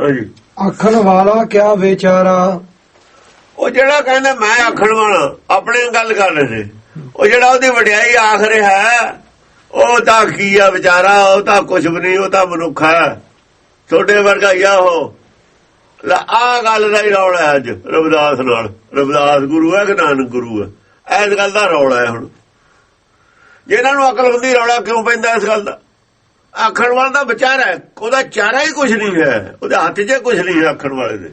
ਹਾਂਜੀ। ਆਖਣ ਵਾਲਾ ਕਿਆ ਵਿਚਾਰਾ? ਉਹ ਜਿਹੜਾ ਕਹਿੰਦਾ ਮੈਂ ਆਖਣ ਵਾਲਾ ਆਪਣੇ ਗੱਲ ਕਰ ਰਹੇ ਨੇ ਉਹ ਜਿਹੜਾ ਉਹਦੀ ਵਡਿਆਈ ਆਖ ਰਿਹਾ ਉਹ ਤਾਂ ਕੀ ਆ ਵਿਚਾਰਾ ਉਹ ਤਾਂ ਕੁਝ ਵੀ ਨਹੀਂ ਉਹ ਤਾਂ ਮਨੁੱਖ ਹੈ। ਛੋਟੇ ਵਰਗਾ ਹੀ ਆ ਉਹ। ਲੈ ਆ ਗੱਲ ਦਾ ਹੀ ਰੌਲਾ ਅੱਜ ਰਵਿਦਾਸ ਨਾਲ। ਰਵਿਦਾਸ ਗੁਰੂ ਹੈ ਕਿ ਨਾਨਕ ਗੁਰੂ ਹੈ? ਐਸ ਗੱਲ ਦਾ ਰੌਲਾ ਹੈ ਹੁਣ। ਜੇ ਇਹਨਾਂ ਨੂੰ ਅਕਲ ਹੁੰਦੀ ਰੌਲਾ ਕਿਉਂ ਪੈਂਦਾ ਇਸ ਗੱਲ ਦਾ? ਆਖਣ ਵਾਲਾ ਦਾ ਵਿਚਾਰਾ ਹੈ। ਉਹਦਾ ਚਾਰਾ ਹੀ ਕੁਝ ਨਹੀਂ ਹੈ। ਉਹਦੇ ਹੱਥ 'ਚ ਕੁਝ ਨਹੀਂ ਹੈ ਆਖਣ ਵਾਲੇ ਦੇ।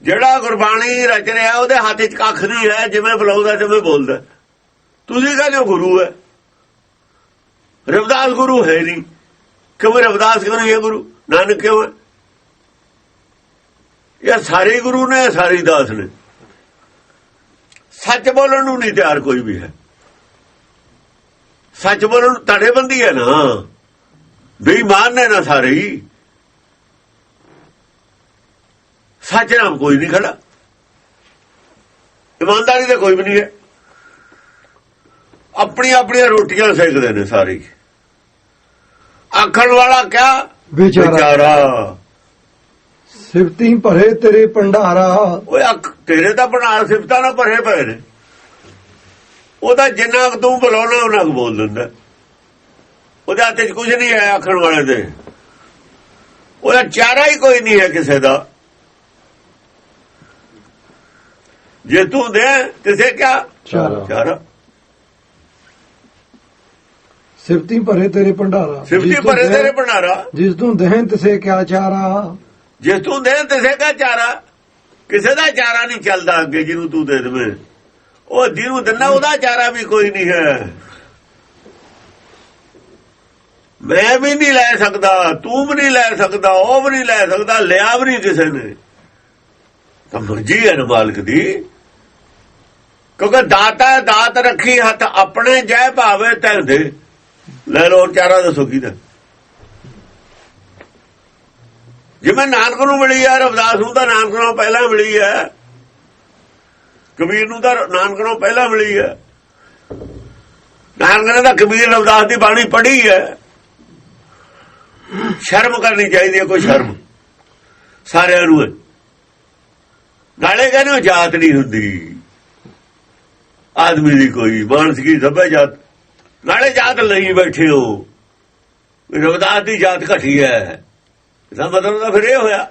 ਜਿਹੜਾ ਗੁਰਬਾਣੀ ਰਚ ਰਿਹਾ, ਉਹਦੇ ਹੱਥ 'ਚ ਕੱਖ ਨਹੀਂ ਹੈ। ਜਿਵੇਂ ਬੁਲਾਉਂਦਾ, ਜਿਵੇਂ ਬੋਲਦਾ। ਤੁਸੀਂ ਕਹਿੰਦੇ ਹੋ ਗੁਰੂ ਹੈ। ਰਵਿਦਾਸ ਗੁਰੂ ਹੈ ਨਹੀਂ। ਕਿਉਂ ਰਵਿਦਾਸ ਕਿਉਂ ਨਹੀਂ ਹੈ ਗੁਰੂ? ਨਾਨਕ ਕਿਉਂ ਹੈ? ਇਹ ਸਾਰੇ ਗੁਰੂ ਨੇ, ਇਹ ਸਾਰੇ ਦਾਸ ਨੇ। ਸੱਚ ਬੋਲਣ ਨੂੰ ਨਹੀਂ ਤਿਆਰ ਕੋਈ ਵੀ ਹੈ। ਸੱਚ ਬੋਲਣ ਨੂੰ ਧੜੇਬੰਦੀ ਹੈ ਨਾ। ਬੇਈਮਾਨ ਨੇ ਨਾ ਸਾਰੇ। ਹੀ ਸੱਚ ਨਾਮ ਕੋਈ ਨਹੀਂ ਖੜਾ। ਇਮਾਨਦਾਰੀ ਤੇ ਕੋਈ ਵੀ ਨਹੀਂ ਹੈ। ਆਪਣੀਆਂ ਆਪਣੀਆਂ ਰੋਟੀਆਂ ਸੇਕਦੇ ਨੇ ਸਾਰੇ। ਆਖਣ ਵਾਲਾ ਕਿਆ? ਵਿਚਾਰਾ। ਸਿਫਤੀ ਭਰੇ ਤੇਰੇ ਭੰਡਾਰਾ। ਓਏ ਅੱਖ ਤੇਰੇ ਤਾਂ ਬਣਾ ਸਿਫਤਾਂ ਨਾਲ ਭਰੇ ਪਏ ਨੇ। ਉਹਦਾ ਜਿੰਨਾ ਕੁ ਤੂੰ ਬੁਲਾਉਣਾ ਉਹਨਾਂ ਕੁ ਬੋਲ ਦਿੰਦਾ। ਉਹਦੇ ਹੱਥ 'ਚ ਕੁਝ ਨਹੀਂ ਹੈ ਆਖਣ ਵਾਲੇ ਦੇ। ਉਹਦਾ ਚਾਰਾ ਹੀ ਕੋਈ ਨਹੀਂ ਹੈ ਕਿਸੇ ਦਾ। ਜੇ ਤੂੰ ਦੇ ਕਿਸੇ ਕਿਆ? ਚਾਰਾ। ਸਿਫਤੀ ਭਰੇ ਤੇਰੇ ਭੰਡਾਰਾ। ਸਿਫਤੀ ਜਿਸ ਭਰੇ ਦਹਿ- ਤੇਰੇ ਬਣਾਰਾ ਜਿਸ ਤੂੰ ਦਹਿ ਤਿਸੇ ਕਿਆ ਚਾਰਾ। ਜੇ ਤੂੰ ਦੇ ਕਿਸੇ ਦਾ ਚਾਰਾ। ਕਿਸੇ ਦਾ ਚਾਰਾ ਨਹੀਂ ਚੱਲਦਾ ਅੱਗੇ ਜਿਹਨੂੰ ਤੂੰ ਦੇ ਦੇਵੇਂ। ਉਹ ਜਿਹਨੂੰ ਦਿੰਦਾ, ਉਹਦਾ ਚਾਰਾ ਵੀ ਕੋਈ ਨਹੀਂ ਹੈ। ਮੈਂ ਵੀ ਨਹੀਂ ਲੈ ਸਕਦਾ, ਤੂੰ ਵੀ ਨਹੀਂ ਲੈ ਸਕਦਾ, ਉਹ ਵੀ ਨਹੀਂ ਲੈ ਸਕਦਾ, ਲਿਆ ਵੀ ਨਹੀਂ ਕਿਸੇ ਨੇ। ਤਾਂ ਮਰਜ਼ੀ ਹੈ ਨਾ ਮਾਲਕ ਦੀ। ਕਿਉਂਕਿ ਦਾਤਾ, ਦਾਤ ਰੱਖੀ ਹੱਥ ਆਪਣੇ ਜੈ ਭਾਵੇ ਤੈ ਦੇ। ਲੈ ਲੋ ਚਾਰਾ ਦੱਸੋ ਕੀ ਦਾ। ਜਿਵੇਂ ਨਾਨਕ ਨੂੰ ਮਿਲੀ ਹੈ, ਰਵਿਦਾਸ ਨੂੰ ਤਾਂ ਨਾਨਕ ਨੂੰ ਪਹਿਲਾਂ ਮਿਲੀ ਹੈ। ਕਬੀਰ ਨੂੰ ਤਾਂ ਨਾਨਕ ਨੂੰ ਪਹਿਲਾਂ ਮਿਲੀ ਹੈ। ਨਾਨਕ ਨੇ ਤਾਂ ਕਬੀਰ ਰਵਦਾਸ ਦੀ ਬਾਣੀ ਪੜ੍ਹੀ ਹੈ। ਸ਼ਰਮ ਕਰਨੀ ਚਾਹੀਦੀ ਹੈ ਕੋਈ ਸ਼ਰਮ। ਸਾਰਿਆਂ ਨੂੰ ਨਾਲੇ ਕਹਿੰਦੇ ਉਹ ਜਾਤ ਨਹੀਂ ਹੁੰਦੀ। ਆਦਮੀ ਦੀ ਕੋਈ ਮਾਨਸ ਕੀ ਸਭੇ ਜਾਤ। ਨਾਲੇ ਜਾਤ ਲਈ ਬੈਠੇ ਹੋ। ਰਵਦਾਸ ਦੀ ਜਾਤ ਘਟੀ ਹੈ। ਇਹਦਾ ਮਤਲਬ ਤਾਂ ਫਿਰ ਇਹ ਹੋਇਆ।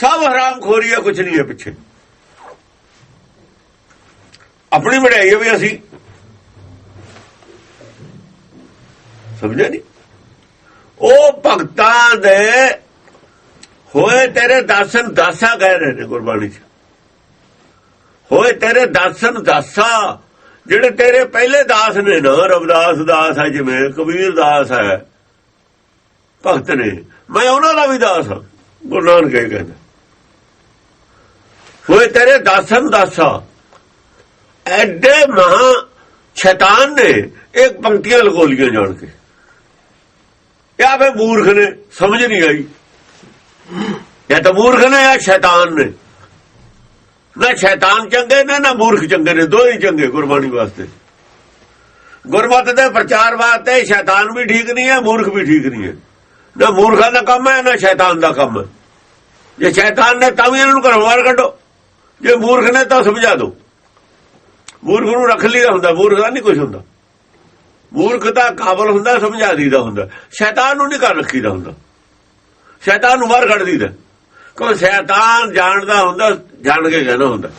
ਸਭ ਹਰਾਮ ਖੋਰੀ ਹੈ ਕੁਛ ਨਹੀਂ ਹੈ ਪਿੱਛੇ। ਆਪਣੀ ਵਡਿਆਈ ਹੈ ਵੀ ਅਸੀਂ। ਸਮਝਿਆ ਨਹੀਂ ਉਹ ਭਗਤਾਂ ਦੇ ਹੋਏ ਤੇਰੇ ਦਰਸ਼ਨ ਦਾਸਾ ਕਹਿ ਰਹੇ ਨੇ ਗੁਰਬਾਣੀ 'ਚ। ਹੋਏ ਤੇਰੇ ਦਰਸ਼ਨ ਦਾਸਾ, ਜਿਹੜੇ ਤੇਰੇ ਪਹਿਲੇ ਦਾਸ ਨੇ ਨਾ, ਰਵਿਦਾਸ ਦਾਸ ਹੈ ਜਿਵੇਂ, ਕਬੀਰ ਦਾਸ ਹੈ। ਭਗਤ ਨੇ। ਮੈਂ ਉਹਨਾਂ ਦਾ ਵੀ ਦਾਸ ਹਾਂ। ਗੁਰੂ ਨਾਨਕ ਇਹ ਕਹਿੰਦਾ। ਹੋਏ ਤੇਰੇ ਦਾਸਨ ਦਾਸਾ। ਐਡੇ ਮਹਾ ਸ਼ੈਤਾਨ ਨੇ ਇੱਕ ਪੰਕਤੀਆਂ ਲਗੋਲੀਆਂ ਜਾਣ ਕੇ। ਇਹ ਆਪੇ ਮੂਰਖ ਨੇ, ਸਮਝ ਨਹੀਂ ਆਈ। ਇਹ ਤਾਂ ਮੂਰਖ ਨੇ ਜਾਂ ਸ਼ੈਤਾਨ ਨੇ। ਨਾ ਸ਼ੈਤਾਨ ਚੰਗੇ ਨੇ, ਨਾ ਮੂਰਖ ਚੰਗੇ ਨੇ, ਦੋਹੇ ਚੰਗੇ ਗੁਰਬਾਣੀ ਵਾਸਤੇ। ਗੁਰਮਤ ਦੇ ਪ੍ਰਚਾਰ ਵਾਸਤੇ ਸ਼ੈਤਾਨ ਵੀ ਠੀਕ ਨਹੀਂ ਹੈ, ਮੂਰਖ ਵੀ ਠੀਕ ਨਹੀਂ ਹੈ। ਨਾ ਮੂਰਖਾਂ ਦਾ ਕੰਮ ਹੈ, ਨਾ ਸ਼ੈਤਾਨ ਦਾ ਕੰਮ ਹੈ। ਜੇ ਸ਼ੈਤਾਨ ਨੇ ਤਾਂ ਵੀ ਇਹਨਾਂ ਨੂੰ ਘਰੋਂ ਬਾਹਰ ਕੱਢੋ। ਜੇ ਮੂਰਖ ਨੇ ਤਾਂ ਸਮਝਾ ਦੋ। ਮੂਰਖ ਨੂੰ ਰੱਖ ਲਈਦਾ ਹੁੰਦਾ, ਮੂਰਖ ਦਾ ਨਹੀਂ ਕੁਝ ਹੁੰਦਾ। ਮੂਰਖ ਦਾ ਕਾਬਲ ਹੁੰਦਾ, ਸਮਝਾ ਦੀਦਾ ਹੁੰਦਾ। ਸ਼ੈਤਾਨ ਨੂੰ ਨਹੀਂ ਕਰ ਰੱਖੀਦਾ ਹੁੰਦਾ। ਸ਼ੈਤਾਨ ਨੂੰ ਬਾਹਰ ਕੱਢ ਦੀਦਾ ਕੋਈ ਸ਼ੈਤਾਨ ਜਾਣਦਾ ਹੁੰਦਾ, ਜਾਣ ਕੇ ਕਹਿੰਦਾ ਹੁੰਦਾ।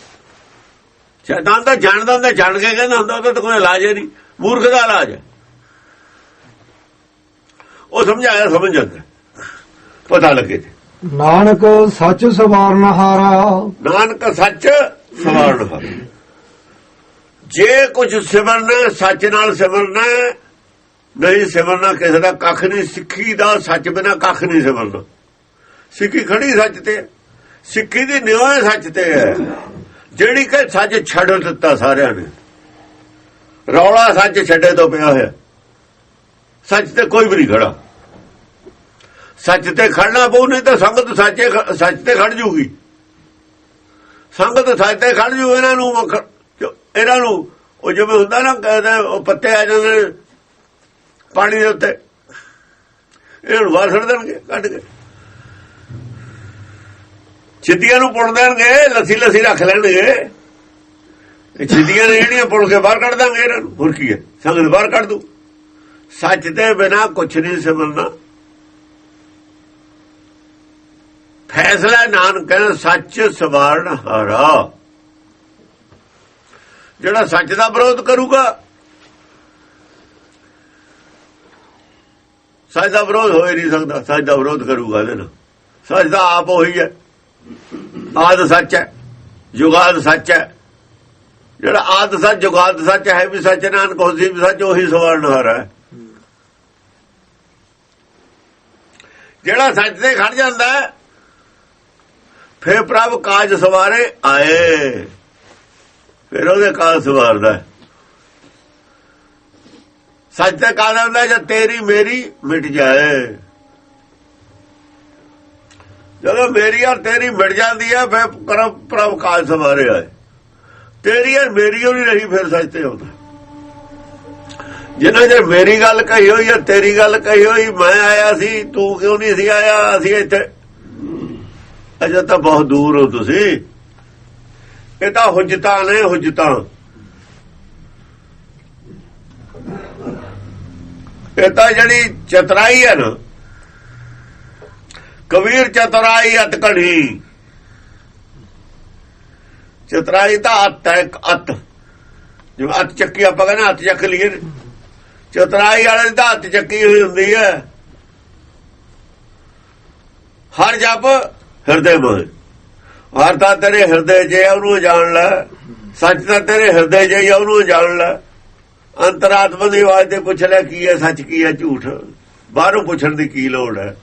ਸ਼ੈਤਾਨ ਤਾਂ ਜਾਣਦਾ ਹੁੰਦਾ, ਜਾਣ ਕੇ ਕਹਿੰਦਾ ਹੁੰਦਾ ਉਹਦਾ ਤਾਂ ਕੋਈ ਇਲਾਜ ਹੀ ਨਹੀਂ। ਮੂਰਖ ਦਾ ਇਲਾਜ ਹੈ। ਉਹ ਸਮਝਾਇਆ, ਸਮਝ ਜਾਂਦਾ। ਪਤਾ ਲੱਗੇ ਤੇ। ਨਾਨਕ ਸੱਚ ਸਵਾਰਨ ਹਾਰਾ ਨਾਨਕ ਸੱਚ ਸਵਾਰਨ ਹਾਰਾ ਜੇ ਕੁਝ ਸਿਮਰਨਾ, ਸੱਚ ਨਾਲ ਸਿਮਰਨਾ ਨਹੀਂ ਸਿਮਰਨਾ ਕਿਸੇ ਦਾ ਕੱਖ ਨਹੀਂ, ਸਿੱਖੀ ਦਾ ਸੱਚ ਬਿਨਾ ਕੱਖ ਨਹੀਂ ਸਿਮਰਨਾ। ਸਿੱਖੀ ਖੜੀ ਸੱਚ ਤੇ ਸਿੱਖੀ ਦੀ ਨਿਉ ਸੱਚ ਤੇ ਹੈ। ਜਿਹੜੀ ਕਿ ਸੱਚ ਛੱਡ ਦਿੱਤਾ ਸਾਰਿਆਂ ਨੇ। ਰੌਲਾ ਸੱਚ ਛੱਡੇ ਤੋਂ ਪਿਆ ਹੋਇਆ। ਸੱਚ ਤੇ ਕੋਈ ਵੀ ਨਹੀਂ ਖੜਾ। ਸੱਚ ਤੇ ਖੜਨਾ ਪਊ, ਨਹੀਂ ਤਾਂ ਸੰਗਤ ਸੱਚੇ ਸੱਚ ਤੇ ਖੜ ਜੂਗੀ। ਸੰਗਤ ਸੱਚ ਤੇ ਖੜ ਜੂ, ਇਹਨਾਂ ਨੂੰ ਇਹਨਾਂ ਨੂੰ, ਉਹ ਜਿਵੇਂ ਹੁੰਦਾ ਨਾ, ਕਹਿੰਦੇ ਉਹ ਪੱਤੇ ਆ ਜਾਂਦੇ ਨੇ, ਪਾਣੀ ਦੇ ਉੱਤੇ। ਇਹਨੂੰ ਬਾਹਰ ਛੱਡ ਦੇਣਗੇ, ਕੱਢ ਕੇ। ਛਿੱਦੀਆਂ ਨੂੰ ਪੁਣ ਦੇਣਗੇ, ਲੱਸੀ ਲੱਸੀ ਰੱਖ ਲੈਣਗੇ। ਇਹ ਚਿੱਦੀਆਂ ਨੇ ਜਿਹੜੀਆਂ ਪੁਣ ਕੇ ਬਾਹਰ ਕੱਢ ਦਾਂਗੇ ਇਹਨਾਂ ਨੂੰ। ਹੋਰ ਕੀ ਹੈ? ਸੰਗਤ ਬਾਹਰ ਕੱਢ ਦੂ। ਸੱਚ ਤੇ ਬਿਨਾ ਕੁਛ ਨਹੀਂ ਸਮਝਣਾ ਫੈਸਲਾ ਨਾਨਕ ਕਹਿੰਦਾ, ਸੱਚ ਸਵਾਰਨ ਹਾਰਾ। ਜਿਹੜਾ ਸੱਚ ਦਾ ਵਿਰੋਧ ਕਰੂਗਾ, ਸੱਚ ਦਾ ਵਿਰੋਧ ਹੋ ਹੀ ਨਹੀਂ ਸਕਦਾ, ਸੱਚ ਦਾ ਵਿਰੋਧ ਕਰੂਗਾ ਇਹਦੇ ਨਾਲ। ਸੱਚ ਦਾ ਆਪ ਉਹੀ ਹੈ। ਆਦ ਸੱਚ ਹੈ, ਜੁਗਾਦ ਸੱਚ ਹੈ। ਜਿਹੜਾ ਆਦ ਸੱਚ, ਜੁਗਾਦ ਸੱਚ ਹੈ ਵੀ ਸੱਚ, ਨਾਨਕ ਹੋਸੀ ਵੀ ਸੱਚ, ਉਹੀ ਸਵਾਰਨ ਹਾਰਾ ਹੈ। ਜਿਹੜਾ ਸੱਚ ਤੇ ਖੜ ਜਾਂਦਾ ਹੈ ਫੇਰ ਪ੍ਰਭ ਕਾਜ ਸਵਾਰੇ ਆਏ। ਫਿਰ ਉਹਦੇ ਕਾਜ ਸਵਾਰਦਾ ਸੱਚ ਤੇ ਕਾਜ ਹੁੰਦਾ ਜਦ ਤੇਰੀ ਮੇਰੀ ਮਿਟ ਜਾਏ। ਜਦੋਂ ਮੇਰੀ ਔਰ ਤੇਰੀ ਮਿਟ ਜਾਂਦੀ ਹੈ, ਫਿਰ ਕਰਮ ਪ੍ਰਭ ਕਾਜ ਸਵਾਰੇ ਆਏ। ਤੇਰੀ ਔਰ ਮੇਰੀ ਉਹ ਨਹੀਂ ਰਹੀ, ਫਿਰ ਸੱਚ ਤੇ ਆਉਂਦਾ ਜਿੰਨਾ ਜੇ ਮੇਰੀ ਗੱਲ ਕਹੀ ਹੋਈ ਹੈ, ਤੇਰੀ ਗੱਲ ਕਹੀ ਹੋਈ, ਮੈਂ ਆਇਆ ਸੀ, ਤੂੰ ਕਿਉਂ ਨਹੀਂ ਸੀ ਆਇਆ? ਅਸੀਂ ਇੱਥੇ ਅਜੇ ਤਾਂ ਬਹੁਤ ਦੂਰ ਹੋ ਤੁਸੀਂ। ਇਹ ਤਾਂ ਹੁਜਤਾਂ ਨੇ, ਹੁਜਤਾਂ। ਇਹ ਤਾਂ ਜਿਹੜੀ ਚਤਰਾਈ ਹੈ ਨਾ, ਕਬੀਰ ਚਤਰਾਈ ਅਤ ਕਢੀ ਚਤਰਾਈ ਤਾਂ ਅਤ ਹੈ, ਇੱਕ ਅਤ। ਜਿਵੇਂ ਅਤ ਚੱਕੀ ਆਪਾਂ ਕਹਿੰਦੇ ਹੱਥ ਚੱਕ ਲਈਏ। ਚਤਰਾਈ ਵਾਲੇ ਦੀ ਤਾਂ ਹੱਥ ਚੱਕੀ ਹੋਈ ਹੁੰਦੀ ਹੈ। ਹਰ ਜਪ ਹਿਰਦੇ ਮੋਹ ਹਰ ਤਾਂ ਤੇਰੇ ਹਿਰਦੇ 'ਚ ਹੈ ਉਹਨੂੰ ਜਾਣ ਲੈ, ਸੱਚ ਤਾਂ ਤੇਰੇ ਹਿਰਦੇ 'ਚ ਹੀ ਹੈ ਉਹਨੂੰ ਜਾਣ ਲੈ। ਅੰਤਰਾਤਮਾ ਦੀ ਆਵਾਜ਼ ਤੇ ਪੁੱਛ ਲੈ ਕੀ ਹੈ, ਸੱਚ ਕੀ ਹੈ, ਝੂਠ। ਬਾਹਰੋਂ ਪੁੱਛਣ ਦੀ ਕੀ ਲੋੜ ਹੈ?